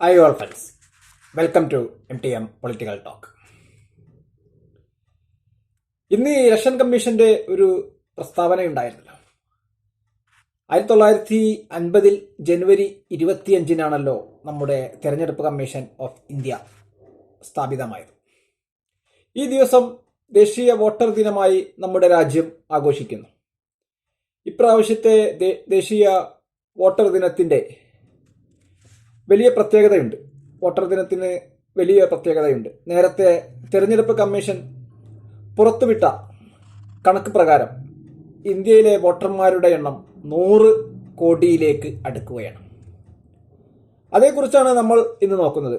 Hi all friends welcome to M T M political talk ഇന്ന് ഈ election കമ്മീഷന്റെ ഒരു പ്രസ്താവന ഉണ്ടായിരുന്നല്ലോ ആയിരത്തി തൊള്ളായിരത്തി അൻപതിൽ ജനുവരി ഇരുപത്തിയഞ്ചിനാണല്ലോ നമ്മുടെ തെരഞ്ഞെടുപ്പ് കമ്മീഷൻ ഓഫ് ഇന്ത്യ സ്ഥാപിതമായത്. ഈ ദിവസം ദേശീയ വോട്ടർ ദിനമായി നമ്മുടെ രാജ്യം ആഘോഷിക്കുന്നു. ഇപ്രാവശ്യത്തെ ദേശീയ വോട്ടർ ദിനത്തിന്റെ വലിയ പ്രത്യേകതയുണ്ട്. വോട്ടർ ദിനത്തിന് വലിയ പ്രത്യേകതയുണ്ട്. നേരത്തെ തെരഞ്ഞെടുപ്പ് കമ്മീഷൻ പുറത്തുവിട്ട കണക്ക് പ്രകാരം ഇന്ത്യയിലെ വോട്ടർമാരുടെ എണ്ണം നൂറ് കോടിയിലേക്ക് അടുക്കുകയാണ്. അതേക്കുറിച്ചാണ് നമ്മൾ ഇന്ന് നോക്കുന്നത്.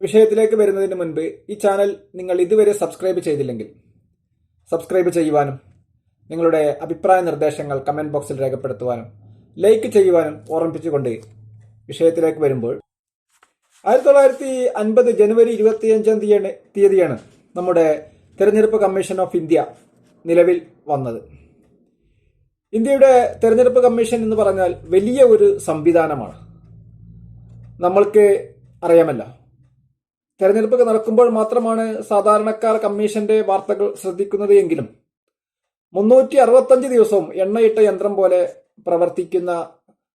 വിഷയത്തിലേക്ക് വരുന്നതിന് മുൻപ് ഈ ചാനൽ നിങ്ങൾ ഇതുവരെ സബ്സ്ക്രൈബ് ചെയ്തില്ലെങ്കിൽ സബ്സ്ക്രൈബ് ചെയ്യുവാനും നിങ്ങളുടെ അഭിപ്രായ നിർദ്ദേശങ്ങൾ കമന്റ് ബോക്സിൽ രേഖപ്പെടുത്തുവാനും ലൈക്ക് ചെയ്യുവാനും ഓർമ്മിപ്പിച്ചുകൊണ്ട് വിഷയത്തിലേക്ക് വരുമ്പോൾ ആയിരത്തി തൊള്ളായിരത്തി അൻപത് ജനുവരി ഇരുപത്തിയഞ്ചാം തീയതി തീയതിയാണ് നമ്മുടെ തെരഞ്ഞെടുപ്പ് കമ്മീഷൻ ഓഫ് ഇന്ത്യ നിലവിൽ വന്നത്. ഇന്ത്യയുടെ തെരഞ്ഞെടുപ്പ് കമ്മീഷൻ എന്ന് പറഞ്ഞാൽ വലിയ ഒരു സംവിധാനമാണ്. നമ്മൾക്ക് അറിയാമല്ല. തെരഞ്ഞെടുപ്പ് നടക്കുമ്പോൾ മാത്രമാണ് സാധാരണക്കാർ കമ്മീഷന്റെ വാർത്തകൾ ശ്രദ്ധിക്കുന്നത് എങ്കിലും മുന്നൂറ്റി അറുപത്തഞ്ച് ദിവസവും എണ്ണയിട്ട യന്ത്രം പോലെ പ്രവർത്തിക്കുന്ന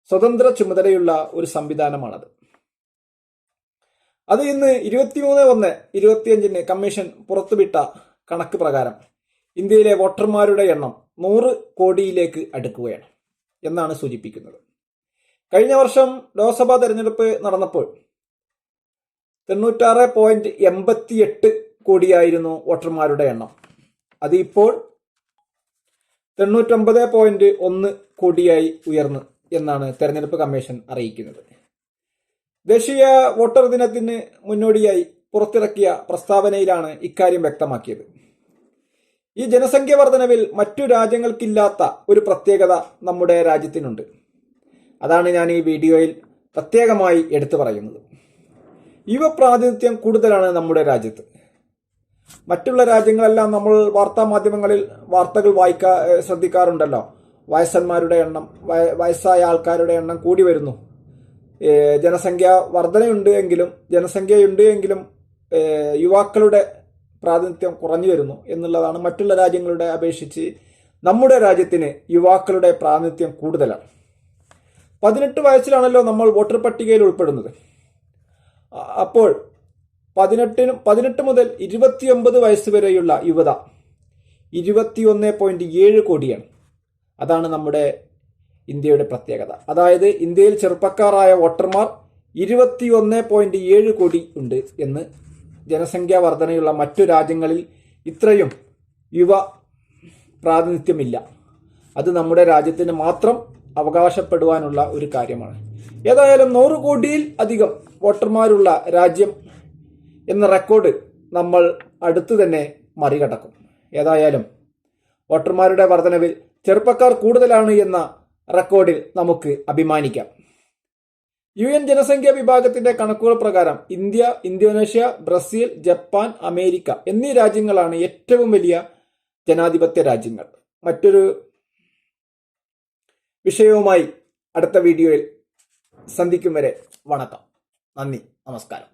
സ്വതന്ത്ര ചുമതലയുള്ള ഒരു സംവിധാനമാണത്. അത് ഇന്ന് ഇരുപത്തിമൂന്ന് ഒന്ന് ഇരുപത്തിയഞ്ചിന് കമ്മീഷൻ പുറത്തുവിട്ട കണക്ക് പ്രകാരം ഇന്ത്യയിലെ വോട്ടർമാരുടെ എണ്ണം നൂറ് കോടിയിലേക്ക് അടുക്കുകയാണ് എന്നാണ് സൂചിപ്പിക്കുന്നത്. കഴിഞ്ഞ വർഷം ലോക്സഭാ തെരഞ്ഞെടുപ്പ് നടന്നപ്പോൾ തൊണ്ണൂറ്റാറ് പോയിന്റ് എൺപത്തിയെട്ട് കോടിയായിരുന്നു വോട്ടർമാരുടെ എണ്ണം. അത് ഇപ്പോൾ തൊണ്ണൂറ്റൊമ്പത് പോയിന്റ് ഒന്ന് കോടിയായി ഉയർന്നു എന്നാണ് തെരഞ്ഞെടുപ്പ് കമ്മീഷൻ അറിയിക്കുന്നത്. ദേശീയ വോട്ടർ ദിനത്തിന് മുന്നോടിയായി പുറത്തിറക്കിയ പ്രസ്താവനയിലാണ് ഇക്കാര്യം വ്യക്തമാക്കിയത്. ഈ ജനസംഖ്യ വർധനവിൽ മറ്റു രാജ്യങ്ങൾക്കില്ലാത്ത ഒരു പ്രത്യേകത നമ്മുടെ രാജ്യത്തിനുണ്ട്. അതാണ് ഞാൻ ഈ വീഡിയോയിൽ പ്രത്യേകമായി എടുത്തു പറയുന്നത്. യുവ പ്രാതിനിധ്യം കൂടുതലാണ് നമ്മുടെ രാജ്യത്ത്. മറ്റുള്ള രാജ്യങ്ങളെല്ലാം നമ്മൾ വാർത്താ മാധ്യമങ്ങളിൽ വാർത്തകൾ വായിക്കാ ശ്രദ്ധിക്കാറുണ്ടല്ലോ. വയസ്സന്മാരുടെ എണ്ണം വയസ്സായ ആൾക്കാരുടെ എണ്ണം കൂടി വരുന്നു. ജനസംഖ്യ വർധനയുണ്ട് എങ്കിലും ജനസംഖ്യയുണ്ട് എങ്കിലും യുവാക്കളുടെ പ്രാതിനിധ്യം കുറഞ്ഞു വരുന്നു എന്നുള്ളതാണ് മറ്റുള്ള രാജ്യങ്ങളുടെ അപേക്ഷിച്ച് നമ്മുടെ രാജ്യത്തിന് യുവാക്കളുടെ പ്രാതിനിധ്യം കൂടുതലാണ്. പതിനെട്ട് വയസ്സിലാണല്ലോ നമ്മൾ വോട്ടർ പട്ടികയിൽ ഉൾപ്പെടുന്നത്. അപ്പോൾ പതിനെട്ടിനും പതിനെട്ട് മുതൽ ഇരുപത്തിയൊമ്പത് വയസ്സ് വരെയുള്ള യുവത ഇരുപത്തിയൊന്ന് പോയിന്റ് ഏഴ് കോടിയാണ്. അതാണ് നമ്മുടെ ഇന്ത്യയുടെ പ്രത്യേകത. അതായത് ഇന്ത്യയിൽ ചെറുപ്പക്കാരായ വോട്ടർമാർ ഇരുപത്തിയൊന്ന് പോയിന്റ് ഏഴ് കോടി ഉണ്ട് എന്ന് ജനസംഖ്യാ വർധനയുള്ള മറ്റു രാജ്യങ്ങളിൽ ഇത്രയും യുവ പ്രാതിനിധ്യമില്ല. അത് നമ്മുടെ രാജ്യത്തിന് മാത്രം അവകാശപ്പെടുവാനുള്ള ഒരു കാര്യമാണ്. ഏതായാലും നൂറ് കോടിയിൽ അധികം വോട്ടർമാരുള്ള രാജ്യം എന്ന റെക്കോർഡ് നമ്മൾ അടുത്തു തന്നെ മറികടക്കും. ഏതായാലും വോട്ടർമാരുടെ വർധനവിൽ ചെറുപ്പക്കാർ കൂടുതലാണ് എന്ന റെക്കോർഡിൽ നമുക്ക് അഭിമാനിക്കാം. യു എൻ ജനസംഖ്യാ വിഭാഗത്തിന്റെ കണക്കുകൾ പ്രകാരം India Indonesia Brazil Japan America എന്നീ രാജ്യങ്ങളാണ് ഏറ്റവും വലിയ ജനാധിപത്യ രാജ്യങ്ങൾ. മറ്റൊരു വിഷയവുമായി അടുത്ത വീഡിയോയിൽ സന്ധിക്കും വരെ. വണക്കം. നന്ദി. നമസ്കാരം.